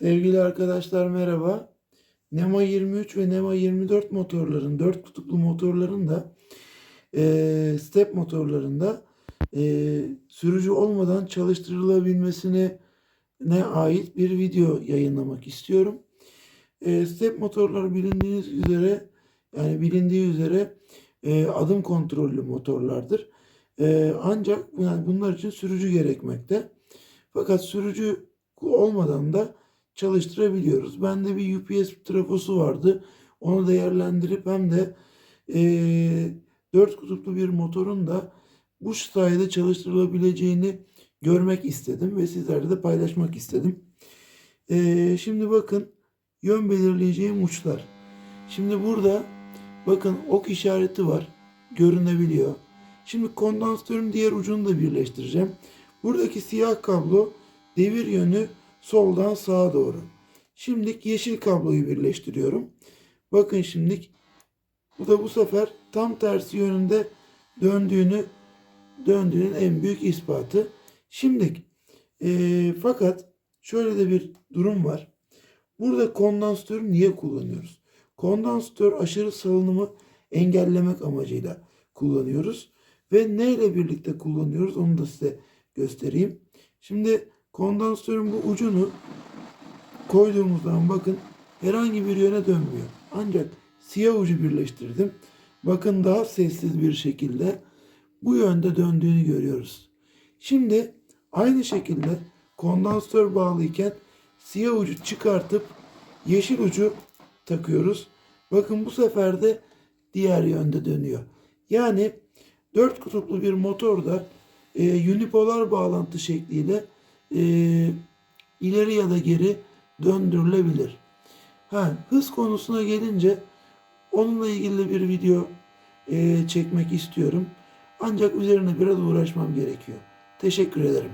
Sevgili arkadaşlar merhaba. NEMA 23 ve NEMA 24 motorların, 4 kutuplu motorların da eee, step motorlarında eee, sürücü olmadan çalıştırılabilmesine ne ait bir video yayınlamak istiyorum. Eee, step motorlar bilindiğiniz üzere yani bilindiği üzere eee, adım kontrollü motorlardır. Eee, ancak yani bunlar için sürücü gerekmekte. Fakat sürücü olmadan da çalıştırabiliyoruz. Bende bir UPS trafosu vardı. Onu değerlendirip hem de eee 4 kutuplu bir motorun da bu sayede çalıştırılabileceğini görmek istedim ve sizlerle de paylaşmak istedim. Eee, şimdi bakın yön belirleyeceğim uçlar. Şimdi burada bakın ok işareti var. Görünebiliyor. Şimdi kondansatörün diğer ucunu da birleştireceğim. Buradaki siyah kablo devir yönü soldan sağa doğru. Şimdi yeşil kabloyu birleştiriyorum. Bakın şimdi bu da bu sefer tam tersi yönünde döndüğünü döndüğünün en büyük ispatı. Şimdi eee, fakat şöyle de bir durum var. Burada kondansatörü niye kullanıyoruz? Kondansatör aşırı salınımı engellemek amacıyla kullanıyoruz. Ve ne ile birlikte kullanıyoruz onu da size göstereyim. Şimdi kondansatörün bu ucunu koyduğumuz zaman bakın herhangi bir yöne dönmüyor. Ancak siyah ucu birleştirdim. Bakın daha sessiz bir şekilde bu yönde döndüğünü görüyoruz. Şimdi aynı şekilde kondansatör bağlıyken siyah ucu çıkartıp yeşil ucu takıyoruz. Bakın bu sefer de diğer yönde dönüyor. Yani dört kutuplu bir motorda e, unipolar bağlantı şekliyle e, ileri ya da geri döndürülebilir. Ha, hız konusuna gelince onunla ilgili bir video e, çekmek istiyorum. Ancak üzerine biraz uğraşmam gerekiyor. Teşekkür ederim.